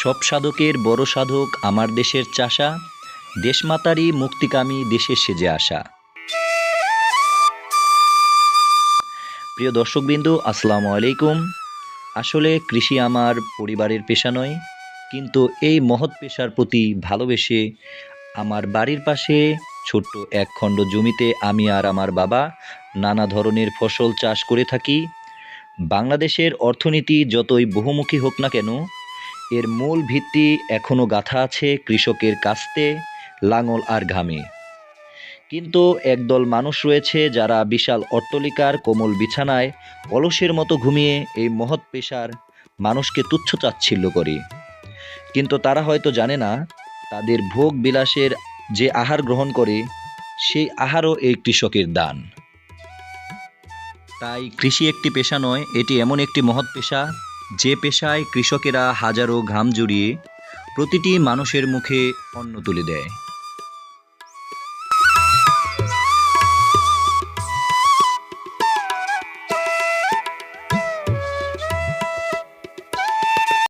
সব সাধকের বড় সাধক আমার দেশের চাষা, দেশমাতারই মুক্তিকামী দেশে সেজে আসা। প্রিয় দর্শকবিন্দু, আসসালামু আলাইকুম। আসলে কৃষি আমার পরিবারের পেশা নয়, কিন্তু এই মহৎ পেশার প্রতি ভালোবেসে আমার বাড়ির পাশে ছোট্ট এক খণ্ড জমিতে আমি আর আমার বাবা নানা ধরনের ফসল চাষ করে থাকি। বাংলাদেশের অর্থনীতি যতই বহুমুখী হোক না কেন এর মূল ভিত্তি এখনও গাথা আছে কৃষকের কাস্তে, লাঙল আর ঘামে। কিন্তু একদল মানুষ রয়েছে যারা বিশাল অট্টলিকার কোমল বিছানায় অলসের মতো ঘুমিয়ে এই মহৎ পেশার মানুষকে তুচ্ছ চাচ্ছিল্য করে। কিন্তু তারা হয়তো জানে না, তাদের ভোগ বিলাসের যে আহার গ্রহণ করে, সেই আহারও এই কৃষকের দান। তাই কৃষি একটি পেশা নয়, এটি এমন একটি মহৎ পেশা যে পেশায় কৃষকেরা হাজারো ঘাম জড়িয়ে প্রতিটি মানুষের মুখে অন্ন তুলে দেয়।